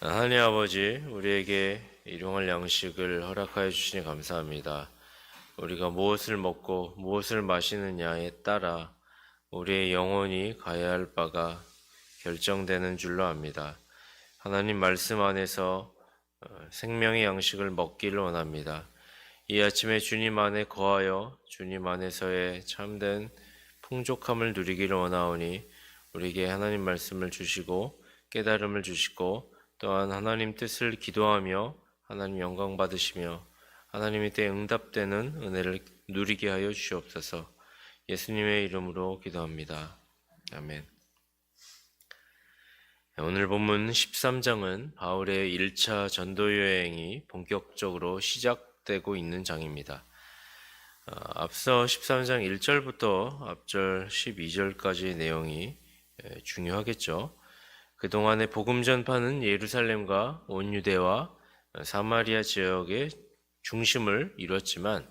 하나님 아버지, 우리에게 일용할 양식을 허락하여 주시니 감사합니다. 우리가 무엇을 먹고 무엇을 마시느냐에 따라 우리의 영혼이 가야 할 바가 결정되는 줄로 압니다. 하나님 말씀 안에서 어, 생명의 양식을 먹기를 원합니다. 이 아침에 주님 안에 거하여 주님 안에서의 참된 풍족함을 누리기를 원하오니 우리에게 하나님 말씀을 주시고 깨달음을 주시고 또한 하나님 뜻을 기도하며 하나님 영광 받으시며 하나님의 때 응답되는 은혜를 누리게 하여 주시옵소서. 예수님의 이름으로 기도합니다. 아멘. 오늘 본문 13장은 바울의 1차 전도 여행이 본격적으로 시작되고 있는 장입니다. 어, 앞서 13장 1절부터 앞절 12절까지의 내용이 에, 중요하겠죠. 그동안의 복음 전파는 예루살렘과 온 유대와 사마리아 지역의 중심을 이뤘지만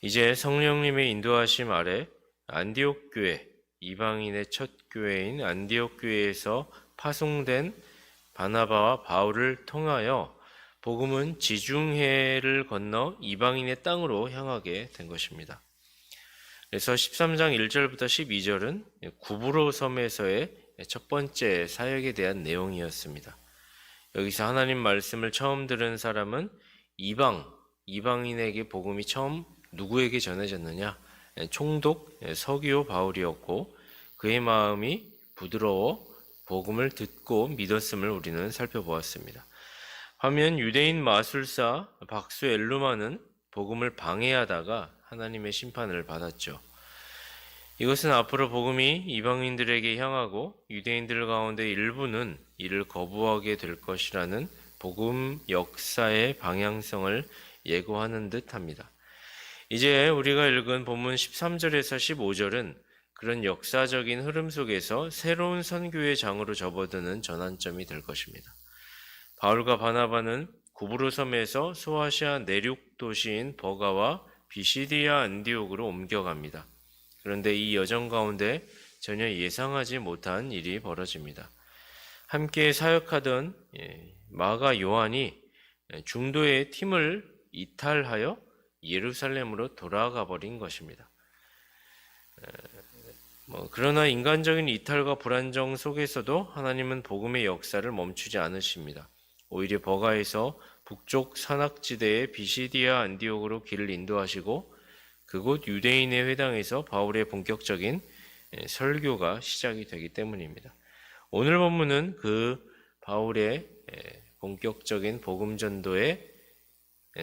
이제 성령님의 인도하심 아래 안디옥 교회 이방인의 첫 교회인 안디옥 교회에서 파송된 바나바와 바울을 통하여 복음은 지중해를 건너 이방인의 땅으로 향하게 된 것입니다. 그래서 13장 1절부터 12절은 구브로 섬에서의 첫 번째 사역에 대한 내용이었습니다. 여기서 하나님 말씀을 처음 들은 사람은 이방, 이방인에게 복음이 처음 누구에게 전해졌느냐? 총독 서기오 바울이었고 그의 마음이 부드러워 복음을 듣고 믿었음을 우리는 살펴보았습니다. 반면 유대인 마술사 박수 엘루마는 복음을 방해하다가 하나님의 심판을 받았죠. 이것은 앞으로 복음이 이방인들에게 향하고 유대인들 가운데 일부는 이를 거부하게 될 것이라는 복음 역사의 방향성을 예고하는 듯 합니다. 이제 우리가 읽은 본문 13절에서 15절은 그런 역사적인 흐름 속에서 새로운 선교의 장으로 접어드는 전환점이 될 것입니다. 바울과 바나바는 구브로 섬에서 소아시아 내륙 도시인 버가와 비시디아 안디옥으로 옮겨갑니다. 그런데 이 여정 가운데 전혀 예상하지 못한 일이 벌어집니다. 함께 사역하던 예, 마가 요한이 중도의 팀을 이탈하여 예루살렘으로 돌아가 버린 것입니다. 뭐 그러나 인간적인 이탈과 불안정 속에서도 하나님은 복음의 역사를 멈추지 않으십니다. 오히려 버가에서 북쪽 산악지대의 비시디아 안디옥으로 길을 인도하시고 그곳 유대인의 회당에서 바울의 본격적인 설교가 시작이 되기 때문입니다. 오늘 본문은 그 바울의 본격적인 복음 전도의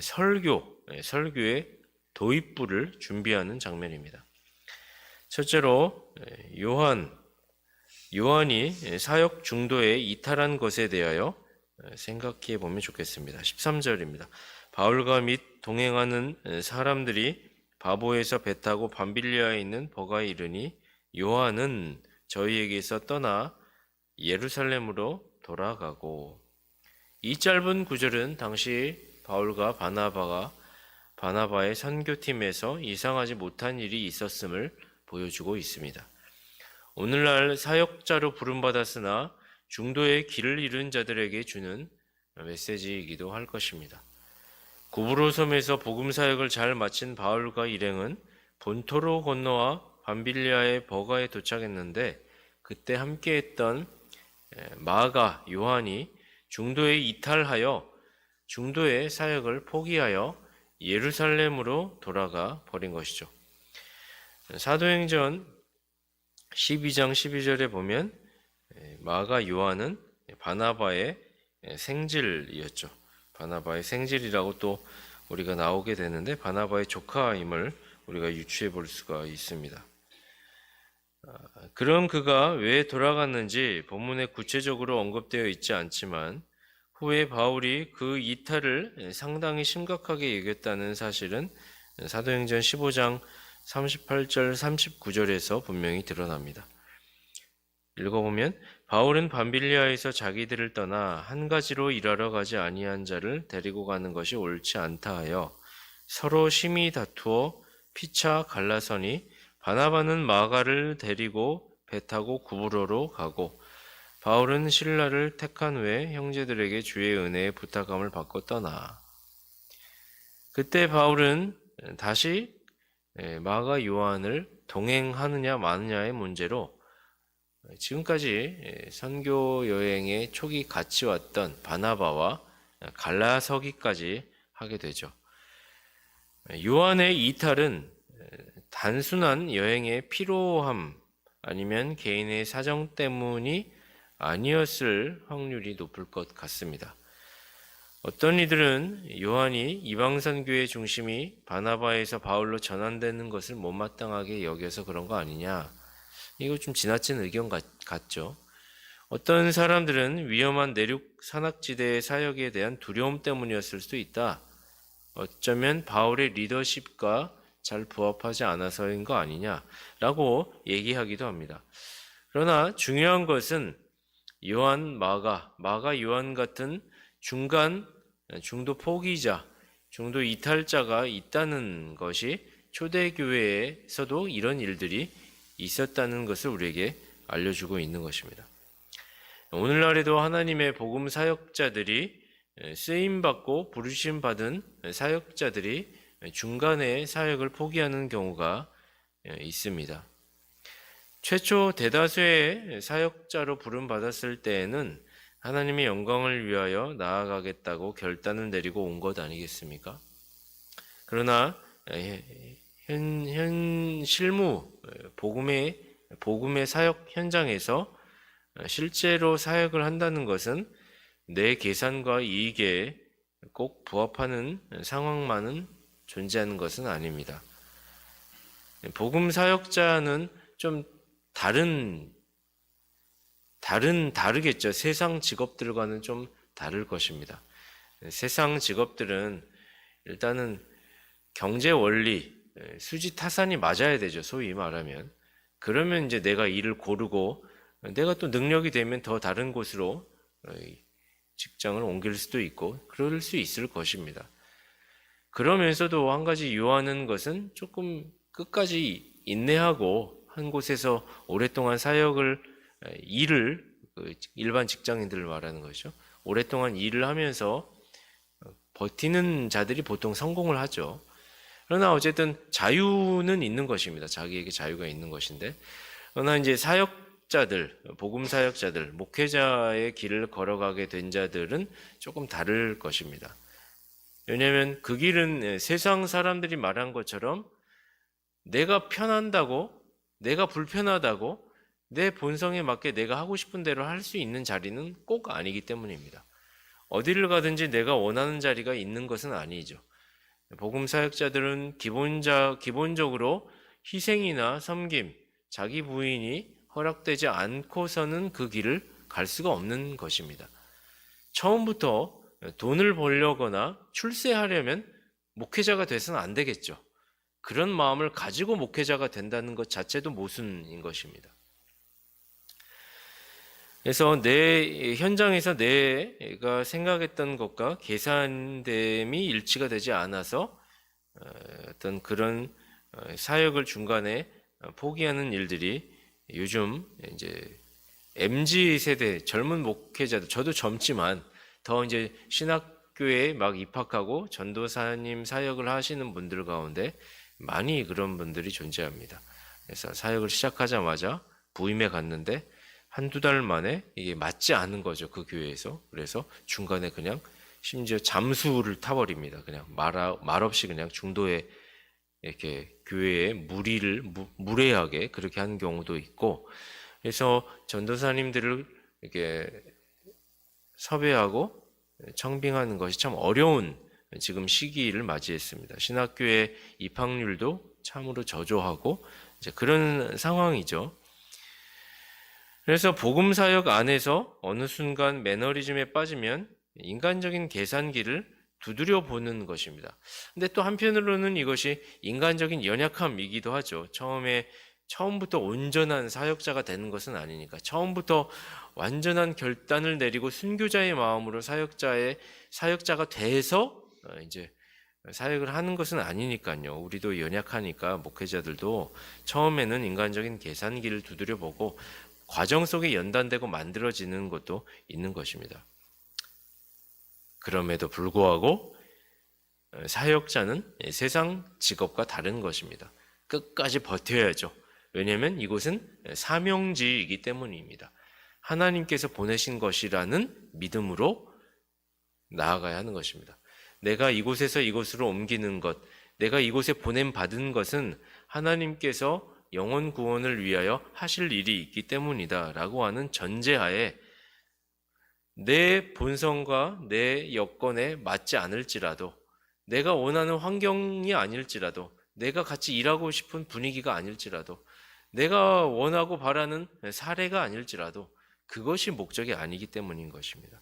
설교, 설교의 도입부를 준비하는 장면입니다. 첫째로 요한 요한이 사역 중도에 이탈한 것에 대하여 생각해 보면 좋겠습니다. 13절입니다. 바울과 및 동행하는 사람들이 바보에서 배 타고 밤빌리아에 있는 버가에 이르니 요한은 저희에게서 떠나 예루살렘으로 돌아가고 이 짧은 구절은 당시 바울과 바나바가 바나바의 선교팀에서 이상하지 못한 일이 있었음을 보여주고 있습니다. 오늘날 사역자로 부름받았으나 중도의 길을 잃은 자들에게 주는 메시지이기도 할 것입니다. 구브로 섬에서 복음 사역을 잘 마친 바울과 일행은 본토로 건너와 밤빌리아의 버가에 도착했는데 그때 함께했던 마가 요한이 중도에 이탈하여 중도의 사역을 포기하여 예루살렘으로 돌아가 버린 것이죠. 사도행전 12장 12절에 보면 마가 요한은 바나바의 생질이었죠. 바나바의 생질이라고 또 우리가 나오게 되는데 바나바의 조카임을 우리가 유추해 볼 수가 있습니다. 아, 그럼 그가 왜 돌아갔는지 본문에 구체적으로 언급되어 있지 않지만 후에 바울이 그 이탈을 상당히 심각하게 여겼다는 사실은 사도행전 15장 38절 39절에서 분명히 드러납니다. 읽어보면 바울은 밤빌리아에서 자기들을 떠나 한 가지로 일하러 가지 아니한 자를 데리고 가는 것이 옳지 않다 하여 서로 심히 다투어 피차 갈라서니 바나바는 마가를 데리고 배 타고 구브로로 가고 바울은 신라를 택한 후에 형제들에게 주의 은혜의 부탁함을 받고 떠나. 그때 바울은 다시 마가 요한을 동행하느냐 마느냐의 문제로 지금까지 선교 여행의 초기 같이 왔던 바나바와 갈라서기까지 하게 되죠. 요한의 이탈은 단순한 여행의 피로함 아니면 개인의 사정 때문이 아니었을 확률이 높을 것 같습니다. 어떤 이들은 요한이 이방선교의 중심이 바나바에서 바울로 전환되는 것을 못마땅하게 여겨서 그런 거 아니냐. 이거 좀 지나친 의견 같, 같죠. 어떤 사람들은 위험한 내륙 산악지대의 사역에 대한 두려움 때문이었을 수도 있다. 어쩌면 바울의 리더십과 잘 부합하지 않아서인 거 아니냐라고 얘기하기도 합니다. 그러나 중요한 것은 요한 마가, 마가 요한 같은 중간 중도 포기자, 중도 이탈자가 있다는 것이 초대교회에서도 이런 일들이 있었다는 것을 우리에게 알려주고 있는 것입니다. 오늘날에도 하나님의 복음 사역자들이 쓰임 받고 부르심 받은 사역자들이 중간에 사역을 포기하는 경우가 있습니다. 최초 대다수의 사역자로 부름 받았을 때에는 하나님의 영광을 위하여 나아가겠다고 결단을 내리고 온 것 아니겠습니까? 그러나 현, 현 실무 복음의 복음의 사역 현장에서 실제로 사역을 한다는 것은 내 계산과 이익에 꼭 부합하는 상황만은 존재하는 것은 아닙니다. 복음 사역자는 좀 다른 다른 다르겠죠. 세상 직업들과는 좀 다를 것입니다. 세상 직업들은 일단은 경제 원리, 수지 타산이 맞아야 되죠. 소위 말하면. 그러면 이제 내가 일을 고르고 내가 또 능력이 되면 더 다른 곳으로 직장을 옮길 수도 있고 그럴 수 있을 것입니다. 그러면서도 한 가지 유하는 것은 조금 끝까지 인내하고 한 곳에서 오랫동안 사역을 일을 그 일반 직장인들을 말하는 것이죠. 오랫동안 일을 하면서 버티는 자들이 보통 성공을 하죠. 그러나 어쨌든 자유는 있는 것입니다. 자기에게 자유가 있는 것인데. 그러나 이제 사역자들, 복음 사역자들, 목회자의 길을 걸어가게 된 자들은 조금 다를 것입니다. 왜냐하면 그 길은 세상 사람들이 말한 것처럼 내가 편한다고, 내가 불편하다고, 내 본성에 맞게 내가 하고 싶은 대로 할 수 있는 자리는 꼭 아니기 때문입니다. 어디를 가든지 내가 원하는 자리가 있는 것은 아니죠. 복음 사역자들은 기본자, 기본적으로 희생이나 섬김, 자기 부인이 허락되지 않고서는 그 길을 갈 수가 없는 것입니다. 처음부터 돈을 벌려거나 출세하려면 목회자가 돼서는 안 되겠죠. 그런 마음을 가지고 목회자가 된다는 것 자체도 모순인 것입니다. 그래서 내 현장에서 내가 생각했던 것과 계산됨이 일치가 되지 않아서 어, 어떤 그런 어, 사역을 중간에 포기하는 일들이 요즘 이제 MZ 세대 젊은 목회자들 저도 젊지만 더 이제 신학교에 막 입학하고 전도사님 사역을 하시는 분들 가운데 많이 그런 분들이 존재합니다. 그래서 사역을 시작하자마자 부임에 갔는데 한두 달 만에 이게 맞지 않은 거죠. 그 교회에서. 그래서 중간에 그냥 심지어 잠수를 타버립니다. 그냥 말, 말없이 그냥 중도에 이렇게 교회에 무리를, 무, 무례하게 그렇게 하는 경우도 있고, 그래서 전도사님들을 이렇게 섭외하고 청빙하는 것이 참 어려운 지금 시기를 맞이했습니다. 신학교의 입학률도 참으로 저조하고 이제 그런 상황이죠. 그래서 복음 사역 안에서 어느 순간 매너리즘에 빠지면 인간적인 계산기를 두드려 보는 것입니다. 근데 또 한편으로는 이것이 인간적인 연약함이기도 하죠. 처음에 처음부터 온전한 사역자가 되는 것은 아니니까 처음부터 완전한 결단을 내리고 순교자의 마음으로 사역자의 사역자가 돼서 어, 이제 사역을 하는 것은 아니니까요. 우리도 연약하니까 목회자들도 처음에는 인간적인 계산기를 두드려 보고 과정 속에 연단되고 만들어지는 것도 있는 것입니다. 그럼에도 불구하고 어, 사역자는 세상 직업과 다른 것입니다. 끝까지 버텨야죠. 왜냐하면 이곳은 사명지이기 때문입니다. 하나님께서 보내신 것이라는 믿음으로 나아가야 하는 것입니다. 내가 이곳에서 이곳으로 옮기는 것, 내가 이곳에 보냄 받은 것은 하나님께서 영혼 구원을 위하여 하실 일이 있기 때문이다 라고 하는 전제하에 내 본성과 내 여건에 맞지 않을지라도 내가 원하는 환경이 아닐지라도 내가 같이 일하고 싶은 분위기가 아닐지라도 내가 원하고 바라는 사례가 아닐지라도 그것이 목적이 아니기 때문인 것입니다.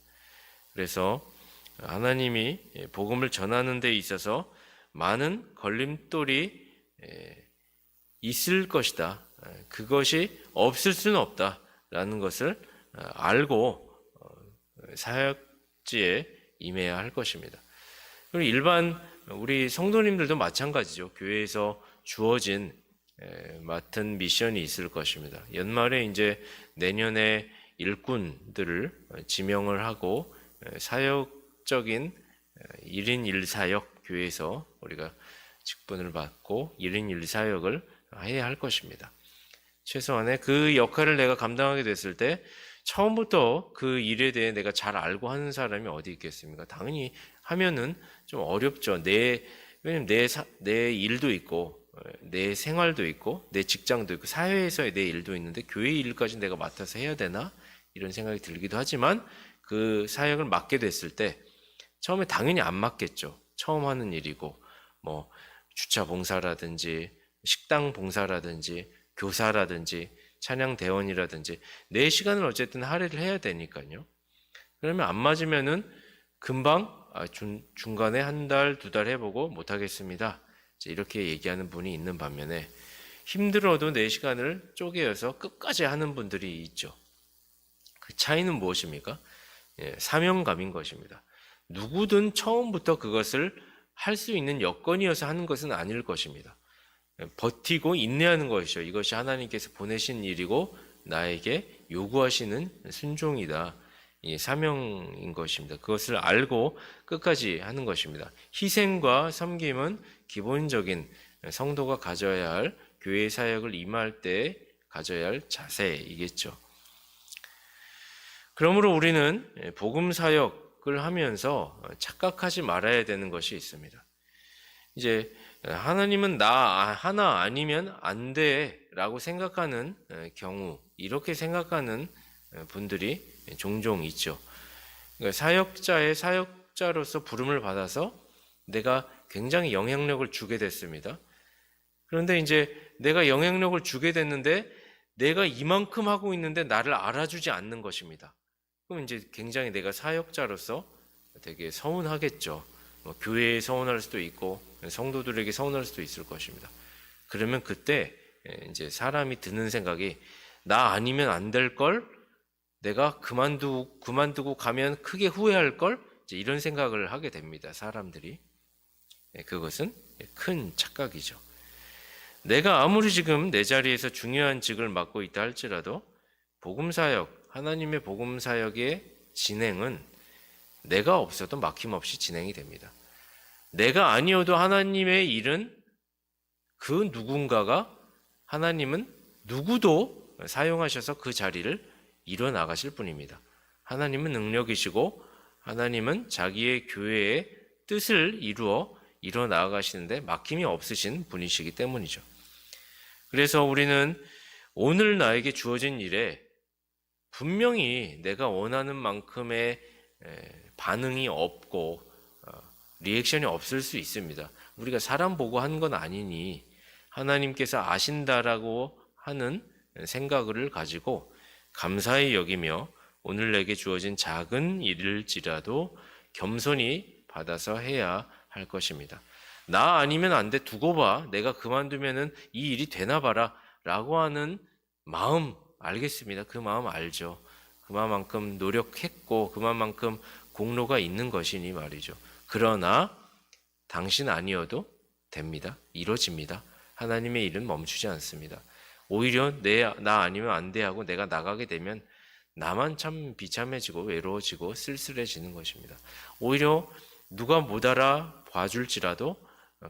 그래서 하나님이 복음을 전하는 데 있어서 많은 걸림돌이 있을 것이다. 그것이 없을 수는 없다라는 것을 알고 사역지에 임해야 할 것입니다. 그리고 일반 우리 성도님들도 마찬가지죠. 교회에서 주어진 맡은 미션이 있을 것입니다. 연말에 이제 내년에 일꾼들을 지명을 하고 사역적인 1인 1사역 교회에서 우리가 직분을 받고 1인 1사역을 해야 할 것입니다. 최소한의 그 역할을 내가 감당하게 됐을 때 처음부터 그 일에 대해 내가 잘 알고 하는 사람이 어디 있겠습니까? 당연히 하면은 좀 어렵죠. 내 왜냐면 내, 사, 내 일도 있고 내 생활도 있고 내 직장도 있고 사회에서의 내 일도 있는데 교회 일까지 내가 맡아서 해야 되나 이런 생각이 들기도 하지만 그 사역을 맡게 됐을 때 처음에 당연히 안 맡겠죠. 처음 하는 일이고 뭐 주차 봉사라든지 식당 봉사라든지 교사라든지 찬양 대원이라든지 내 시간을 어쨌든 할애를 해야 되니까요. 그러면 안 맞으면은 금방 아, 중, 중간에 한 달, 두 달 해보고 못하겠습니다. 이렇게 얘기하는 분이 있는 반면에 힘들어도 내 시간을 쪼개어서 끝까지 하는 분들이 있죠. 그 차이는 무엇입니까? 예, 사명감인 것입니다. 누구든 처음부터 그것을 할 수 있는 여건이어서 하는 것은 아닐 것입니다. 예, 버티고 인내하는 것이죠. 이것이 하나님께서 보내신 일이고 나에게 요구하시는 순종이다. 이 사명인 것입니다. 그것을 알고 끝까지 하는 것입니다. 희생과 섬김은 기본적인 성도가 가져야 할 교회 사역을 임할 때 가져야 할 자세이겠죠. 그러므로 우리는 복음 사역을 하면서 착각하지 말아야 되는 것이 있습니다. 이제 하나님은 나 하나 아니면 안 돼라고 생각하는 경우, 이렇게 생각하는 분들이 종종 있죠. 그러니까 사역자의 사역자로서 부름을 받아서 내가 굉장히 영향력을 주게 됐습니다. 그런데 이제 내가 영향력을 주게 됐는데 내가 이만큼 하고 있는데 나를 알아주지 않는 것입니다. 그럼 이제 굉장히 내가 사역자로서 되게 서운하겠죠. 뭐 교회에 서운할 수도 있고 성도들에게 서운할 수도 있을 것입니다. 그러면 그때 이제 사람이 드는 생각이 나 아니면 안 될 걸, 내가 그만두고 그만두고 가면 크게 후회할 걸, 이런 생각을 하게 됩니다. 사람들이 그것은 큰 착각이죠. 내가 아무리 지금 내 자리에서 중요한 직을 맡고 있다 할지라도 복음 사역 하나님의 복음 사역의 진행은 내가 없어도 막힘없이 진행이 됩니다. 내가 아니어도 하나님의 일은 그 누군가가 하나님은 누구도 사용하셔서 그 자리를 이뤄 나가실 뿐입니다. 하나님은 능력이시고 하나님은 자기의 교회의 뜻을 이루어 이뤄 나가시는데 막힘이 없으신 분이시기 때문이죠. 그래서 우리는 오늘 나에게 주어진 일에 분명히 내가 원하는 만큼의 반응이 없고 어, 리액션이 없을 수 있습니다. 우리가 사람 보고 한 건 아니니 하나님께서 아신다라고 하는 생각을 가지고 감사히 여기며 오늘 내게 주어진 작은 일일지라도 겸손히 받아서 해야 할 것입니다. 나 아니면 안 돼 두고 봐. 내가 그만두면은 이 일이 되나 봐라. 라고 하는 마음 알겠습니다. 그 마음 알죠. 그만큼 노력했고 그만큼 공로가 있는 것이니 말이죠. 그러나 당신 아니어도 됩니다. 이루어집니다. 하나님의 일은 멈추지 않습니다. 오히려 내 나 아니면 안 돼 하고 내가 나가게 되면 나만 참 비참해지고 외로워지고 쓸쓸해지는 것입니다. 오히려 누가 못 알아 봐줄지라도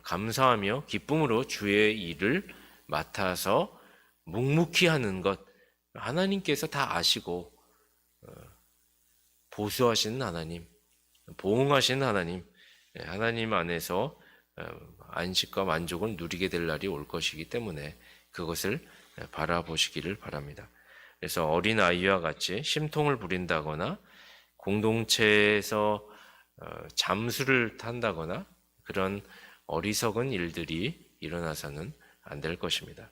감사하며 기쁨으로 주의 일을 맡아서 묵묵히 하는 것 하나님께서 다 아시고 어, 보수하시는 하나님, 보응하시는 하나님, 예, 하나님 안에서 어, 안식과 만족을 누리게 될 날이 올 것이기 때문에 그것을 바라보시기를 바랍니다. 그래서 어린 아이와 같이 심통을 부린다거나 공동체에서 어, 잠수를 탄다거나 그런 어리석은 일들이 일어나서는 안 될 것입니다.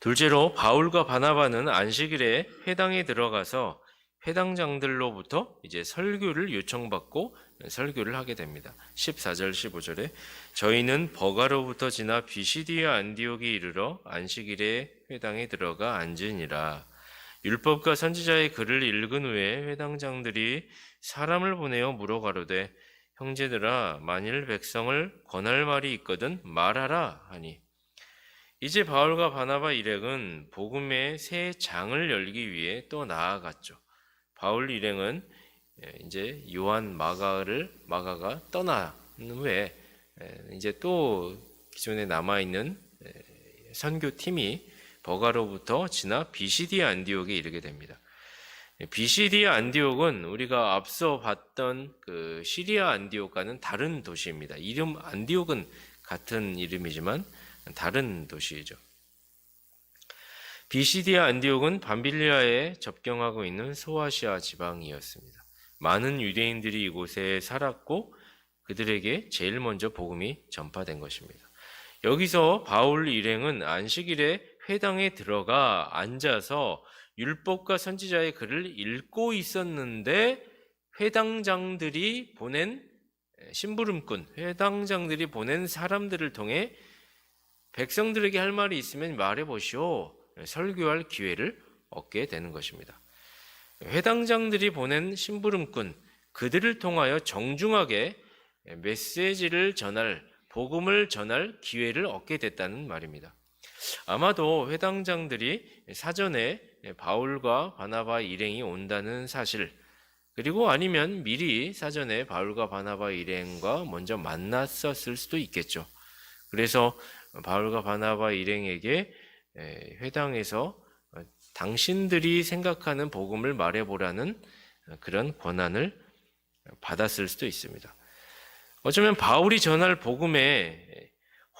둘째로 바울과 바나바는 안식일에 회당에 들어가서 회당장들로부터 이제 설교를 요청받고 설교를 하게 됩니다. 14절 15절에 저희는 버가로부터 지나 비시디아 안디옥에 이르러 안식일에 회당에 들어가 앉으니라. 율법과 선지자의 글을 읽은 후에 회당장들이 사람을 보내어 물어가로되 형제들아 만일 백성을 권할 말이 있거든 말하라 하니 이제 바울과 바나바 일행은 복음의 새 장을 열기 위해 또 나아갔죠. 바울 일행은 예, 이제 요한 마가를 마가가 떠난 후에 예, 이제 또 기존에 남아 있는 선교 팀이 버가로부터 지나 비시디아 안디옥에 이르게 됩니다. 비시디아 안디옥은 우리가 앞서 봤던 그 시리아 안디옥과는 다른 도시입니다. 이름 안디옥은 같은 이름이지만 다른 도시이죠. 비시디아 안디옥은 밤빌리아에 접경하고 있는 소아시아 지방이었습니다. 많은 유대인들이 이곳에 살았고 그들에게 제일 먼저 복음이 전파된 것입니다. 여기서 바울 일행은 안식일에 회당에 들어가 앉아서 율법과 선지자의 글을 읽고 있었는데 회당장들이 보낸 심부름꾼, 회당장들이 보낸 사람들을 통해 백성들에게 할 말이 있으면 말해 보시오. 설교할 기회를 얻게 되는 것입니다. 회당장들이 보낸 심부름꾼, 그들을 통하여 정중하게 메시지를 전할, 복음을 전할 기회를 얻게 됐다는 말입니다. 아마도 회당장들이 사전에 바울과 바나바 일행이 온다는 사실, 그리고 아니면 미리 사전에 바울과 바나바 일행과 먼저 만났었을 수도 있겠죠. 그래서 바울과 바나바 일행에게 회당에서 당신들이 생각하는 복음을 말해보라는 그런 권한을 받았을 수도 있습니다. 어쩌면 바울이 전할 복음에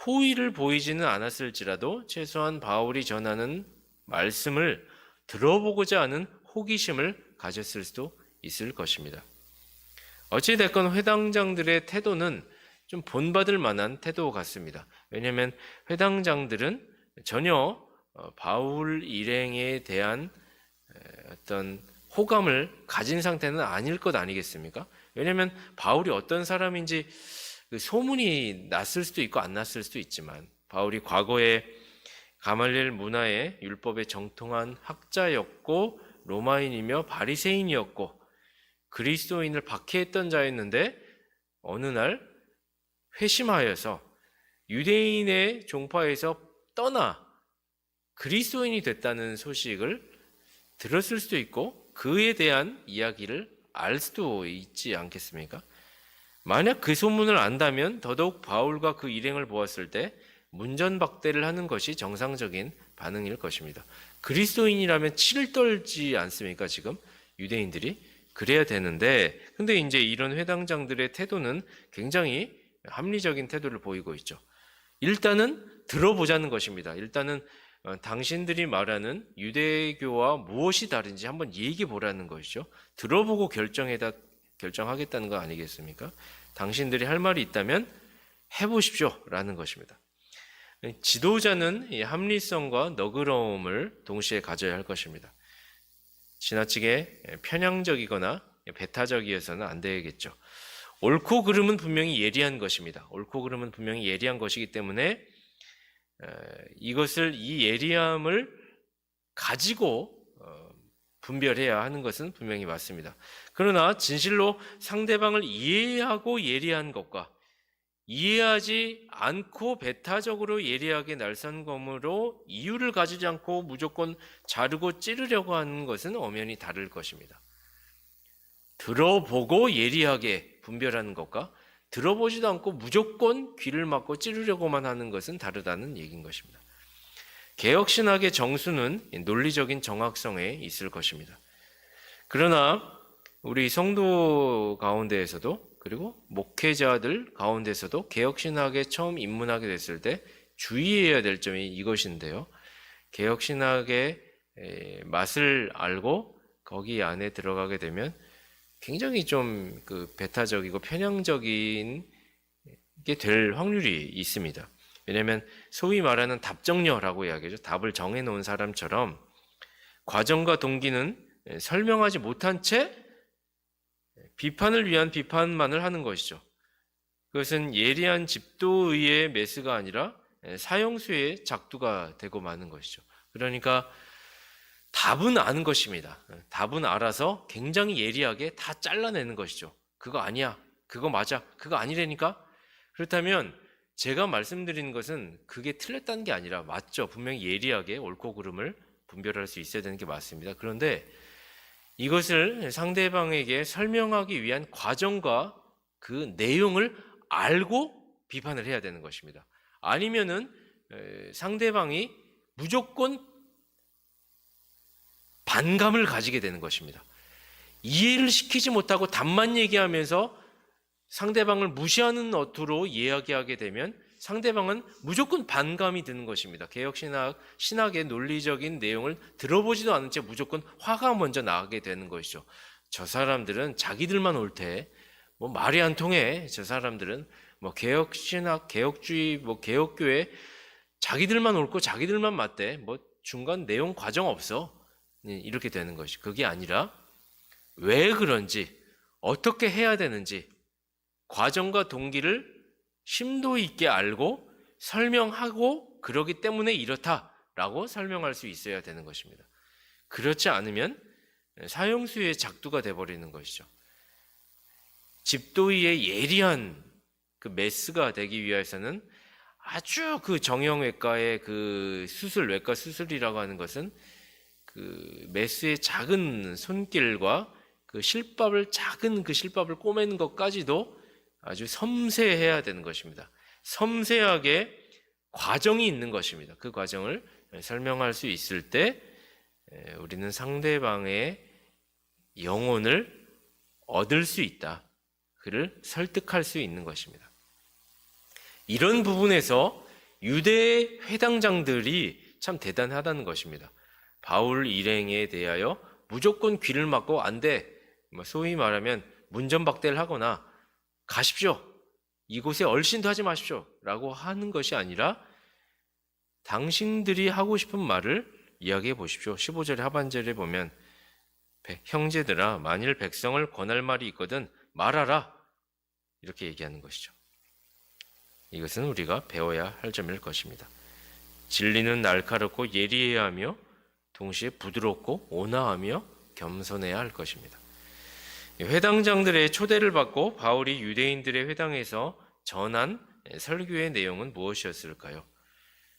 호의를 보이지는 않았을지라도 최소한 바울이 전하는 말씀을 들어보고자 하는 호기심을 가졌을 수도 있을 것입니다. 어찌됐건 회당장들의 태도는 좀 본받을 만한 태도 같습니다. 왜냐하면 회당장들은 전혀 어, 바울 일행에 대한 어떤 호감을 가진 상태는 아닐 것 아니겠습니까? 왜냐하면 바울이 어떤 사람인지 그 소문이 났을 수도 있고 안 났을 수도 있지만 바울이 과거에 가말리엘 문화의 율법에 정통한 학자였고 로마인이며 바리새인이었고 그리스도인을 박해했던 자였는데 어느 날 회심하여서 유대인의 종파에서 떠나 그리스도인이 됐다는 소식을 들었을 수도 있고 그에 대한 이야기를 알 수도 있지 않겠습니까? 만약 그 소문을 안다면 더더욱 바울과 그 일행을 보았을 때 문전박대를 하는 것이 정상적인 반응일 것입니다. 그리스도인이라면 치를 떨지 않습니까, 지금? 유대인들이? 그래야 되는데, 근데 이제 이런 회당장들의 태도는 굉장히 합리적인 태도를 보이고 있죠. 일단은 들어보자는 것입니다. 일단은 어, 당신들이 말하는 유대교와 무엇이 다른지 한번 얘기해 보라는 것이죠. 들어보고 결정해다 결정하겠다는 거 아니겠습니까? 당신들이 할 말이 있다면 해 보십시오라는 것입니다. 지도자는 합리성과 너그러움을 동시에 가져야 할 것입니다. 지나치게 편향적이거나 배타적이어서는 안 되겠죠. 옳고 그름은 분명히 예리한 것입니다. 옳고 그름은 분명히 예리한 것이기 때문에 이것을 이 예리함을 가지고 어, 분별해야 하는 것은 분명히 맞습니다. 그러나 진실로 상대방을 이해하고 예리한 것과 이해하지 않고 배타적으로 예리하게 날선검으로 이유를 가지지 않고 무조건 자르고 찌르려고 하는 것은 엄연히 다를 것입니다. 들어보고 예리하게 분별하는 것과 들어보지도 않고 무조건 귀를 막고 찌르려고만 하는 것은 다르다는 얘기인 것입니다. 개혁신학의 정수는 논리적인 정확성에 있을 것입니다. 그러나 우리 성도 가운데에서도 그리고 목회자들 가운데서도 개혁신학에 처음 입문하게 됐을 때 주의해야 될 점이 이것인데요. 개혁신학의 에, 맛을 알고 거기 안에 들어가게 되면 굉장히 좀 그 배타적이고 편향적인 게 될 확률이 있습니다. 왜냐하면 소위 말하는 답정녀라고 이야기하죠. 답을 정해놓은 사람처럼 과정과 동기는 설명하지 못한 채 비판을 위한 비판만을 하는 것이죠. 그것은 예리한 집도의의 메스가 아니라 사형수의 작두가 되고 마는 것이죠. 그러니까 답은 아는 것입니다. 답은 알아서 굉장히 예리하게 다 잘라내는 것이죠. 그거 아니야. 그거 맞아. 그거 아니라니까. 그렇다면 제가 말씀드리는 것은 그게 틀렸다는 게 아니라 맞죠. 분명히 예리하게 옳고 그름을 분별할 수 있어야 되는 게 맞습니다. 그런데 이것을 상대방에게 설명하기 위한 과정과 그 내용을 알고 비판을 해야 되는 것입니다. 아니면은 에, 상대방이 무조건 반감을 가지게 되는 것입니다. 이해를 시키지 못하고 답만 얘기하면서 상대방을 무시하는 어투로 이야기하게 되면 상대방은 무조건 반감이 드는 것입니다. 개혁신학, 신학의 논리적인 내용을 들어보지도 않은 채 무조건 화가 먼저 나게 되는 것이죠. 저 사람들은 자기들만 옳대. 뭐 말이 안 통해. 저 사람들은 뭐 개혁신학, 개혁주의, 뭐 개혁교회 자기들만 옳고 자기들만 맞대. 뭐 중간 내용 과정 없어. 네, 이렇게 되는 것이. 그게 아니라 왜 그런지, 어떻게 해야 되는지, 과정과 동기를 심도 있게 알고 설명하고 그러기 때문에 이렇다라고 설명할 수 있어야 되는 것입니다. 그렇지 않으면 사형수의 작두가 돼버리는 것이죠. 집도의의 예리한 그 메스가 되기 위해서는 아주 그 정형외과의 그 수술, 외과 수술이라고 하는 것은 그 메스의 작은 손길과 그 실밥을 작은 그 실밥을 꼬매는 것까지도 아주 섬세해야 되는 것입니다. 섬세하게 과정이 있는 것입니다. 그 과정을 설명할 수 있을 때 우리는 상대방의 영혼을 얻을 수 있다. 그를 설득할 수 있는 것입니다. 이런 부분에서 유대 회당장들이 참 대단하다는 것입니다. 바울 일행에 대하여 무조건 귀를 막고 안 돼. 뭐 소위 말하면 문전박대를 하거나 가십시오. 이곳에 얼씬도 하지 마십시오. 라고 하는 것이 아니라 당신들이 하고 싶은 말을 이야기해 보십시오. 15절 하반절에 보면 형제들아 만일 백성을 권할 말이 있거든 말하라. 이렇게 얘기하는 것이죠. 이것은 우리가 배워야 할 점일 것입니다. 진리는 날카롭고 예리해야 하며 동시에 부드럽고 온화하며 겸손해야 할 것입니다. 회당장들의 초대를 받고 바울이 유대인들의 회당에서 전한 설교의 내용은 무엇이었을까요?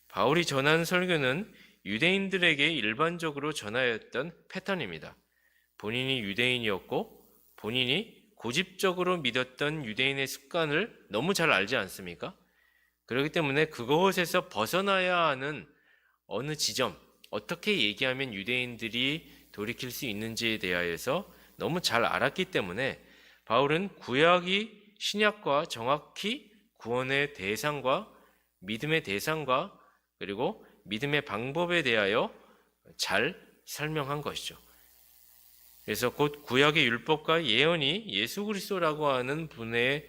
바울이 전한 설교는 유대인들에게 일반적으로 전하였던 패턴입니다. 본인이 유대인이었고 본인이 고집적으로 믿었던 유대인의 습관을 너무 잘 알지 않습니까? 그렇기 때문에 그것에서 벗어나야 하는 어느 지점, 어떻게 얘기하면 유대인들이 돌이킬 수 있는지에 대하여서 너무 잘 알았기 때문에 바울은 구약이 신약과 정확히 구원의 대상과 믿음의 대상과 그리고 믿음의 방법에 대하여 잘 설명한 것이죠. 그래서 곧 구약의 율법과 예언이 예수 그리스도라고 하는 분의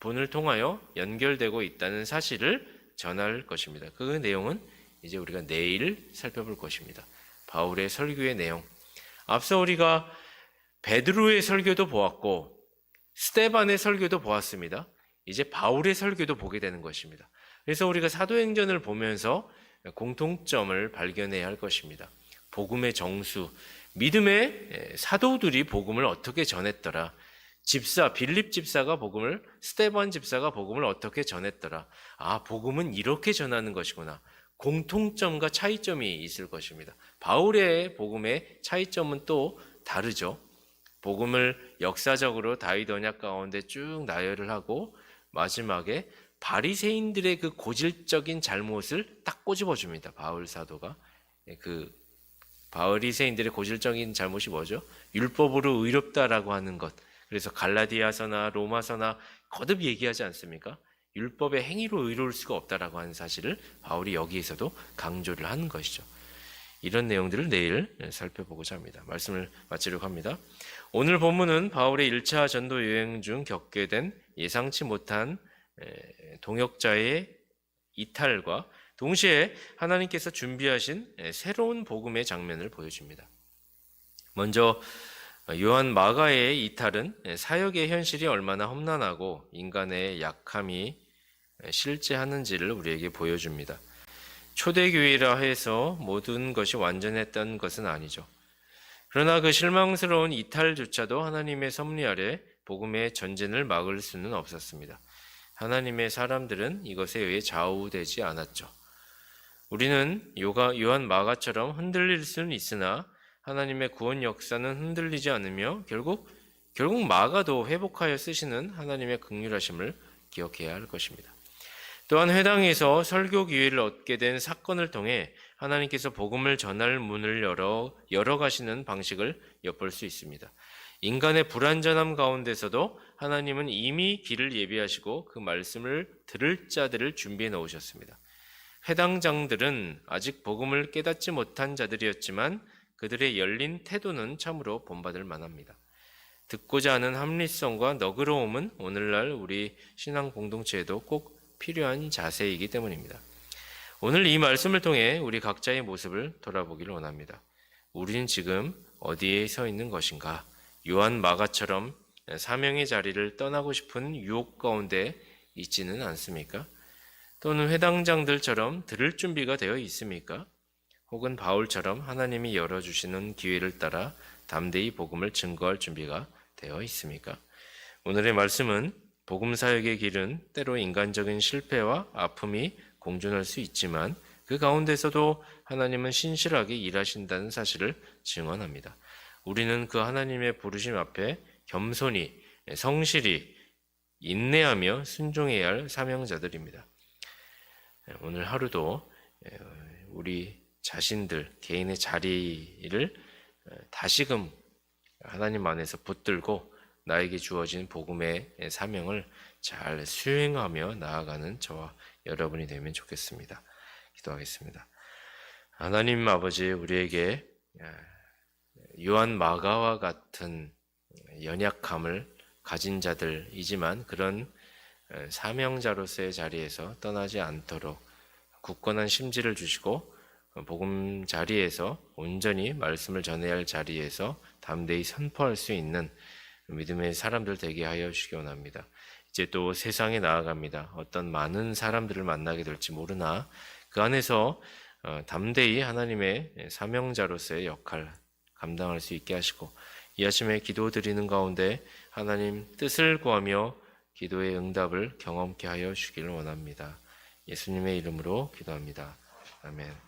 분을 통하여 연결되고 있다는 사실을 전할 것입니다. 그 내용은 이제 우리가 내일 살펴볼 것입니다. 바울의 설교의 내용. 앞서 우리가 베드로의 설교도 보았고 스테반의 설교도 보았습니다. 이제 바울의 설교도 보게 되는 것입니다. 그래서 우리가 사도행전을 보면서 공통점을 발견해야 할 것입니다. 복음의 정수, 믿음의 사도들이 복음을 어떻게 전했더라. 집사 빌립 집사가 복음을 스테반 집사가 복음을 어떻게 전했더라. 아, 복음은 이렇게 전하는 것이구나. 공통점과 차이점이 있을 것입니다. 바울의 복음의 차이점은 또 다르죠. 복음을 역사적으로 다윗 언약 가운데 쭉 나열을 하고 마지막에 바리새인들의 그 고질적인 잘못을 딱 꼬집어 줍니다. 바울 사도가 예, 그 바리새인들의 고질적인 잘못이 뭐죠? 율법으로 의롭다라고 하는 것. 그래서 갈라디아서나 로마서나 거듭 얘기하지 않습니까? 율법의 행위로 의로울 수가 없다라고 하는 사실을 바울이 여기에서도 강조를 하는 것이죠. 이런 내용들을 내일 살펴보고자 합니다. 말씀을 마치려고 합니다. 오늘 본문은 바울의 1차 전도 여행 중 겪게 된 예상치 못한 에, 동역자의 이탈과 동시에 하나님께서 준비하신 에, 새로운 복음의 장면을 보여줍니다. 먼저 요한 마가의 이탈은 에, 사역의 현실이 얼마나 험난하고 인간의 약함이 에, 실제 하는지를 우리에게 보여줍니다. 초대교회라 해서 모든 것이 완전했던 것은 아니죠. 그러나 그 실망스러운 이탈조차도 하나님의 섭리 아래 복음의 전진을 막을 수는 없었습니다. 하나님의 사람들은 이것에 의해 좌우되지 않았죠. 우리는 요가, 요한 마가처럼 흔들릴 수는 있으나 하나님의 구원 역사는 흔들리지 않으며 결국 결국 마가도 회복하여 쓰시는 하나님의 극률하심을 기억해야 할 것입니다. 또한 회당에서 설교 기회를 얻게 된 사건을 통해 하나님께서 복음을 전할 문을 열어 열어 가시는 방식을 엿볼 수 있습니다. 인간의 불완전함 가운데서도 하나님은 이미 길을 예비하시고 그 말씀을 들을 자들을 준비해 놓으셨습니다. 회당장들은 아직 복음을 깨닫지 못한 자들이었지만 그들의 열린 태도는 참으로 본받을 만합니다. 듣고자 하는 합리성과 너그러움은 오늘날 우리 신앙 공동체에도 꼭 필요한 자세이기 때문입니다. 오늘 이 말씀을 통해 우리 각자의 모습을 돌아보기를 원합니다. 우리는 지금 어디에 서 있는 것인가? 요한 마가처럼 사명의 자리를 떠나고 싶은 유혹 가운데 있지는 않습니까? 또는 회당장들처럼 들을 준비가 되어 있습니까? 혹은 바울처럼 하나님이 열어주시는 기회를 따라 담대히 복음을 증거할 준비가 되어 있습니까? 오늘의 말씀은 복음 사역의 길은 때로 인간적인 실패와 아픔이 공존할 수 있지만 그 가운데서도 하나님은 신실하게 일하신다는 사실을 증언합니다. 우리는 그 하나님의 부르심 앞에 겸손히 성실히 인내하며 순종해야 할 사명자들입니다. 오늘 하루도 우리 자신들 개인의 자리를 다시금 하나님 안에서 붙들고 나에게 주어진 복음의 사명을 잘 수행하며 나아가는 저와 여러분이 되면 좋겠습니다. 기도하겠습니다. 하나님 아버지 우리에게 요한 마가와 같은 연약함을 가진 자들이지만 그런 사명자로서의 자리에서 떠나지 않도록 굳건한 심지를 주시고 복음 자리에서 온전히 말씀을 전해야 할 자리에서 담대히 선포할 수 있는 믿음의 사람들 되게 하여 주시기 원합니다. 이제 또 세상에 나아갑니다. 어떤 많은 사람들을 만나게 될지 모르나 그 안에서 어, 담대히 하나님의 사명자로서의 역할 감당할 수 있게 하시고 이 아침에 기도 드리는 가운데 하나님 뜻을 구하며 기도의 응답을 경험케 하여 주기를 원합니다. 예수님의 이름으로 기도합니다. 아멘.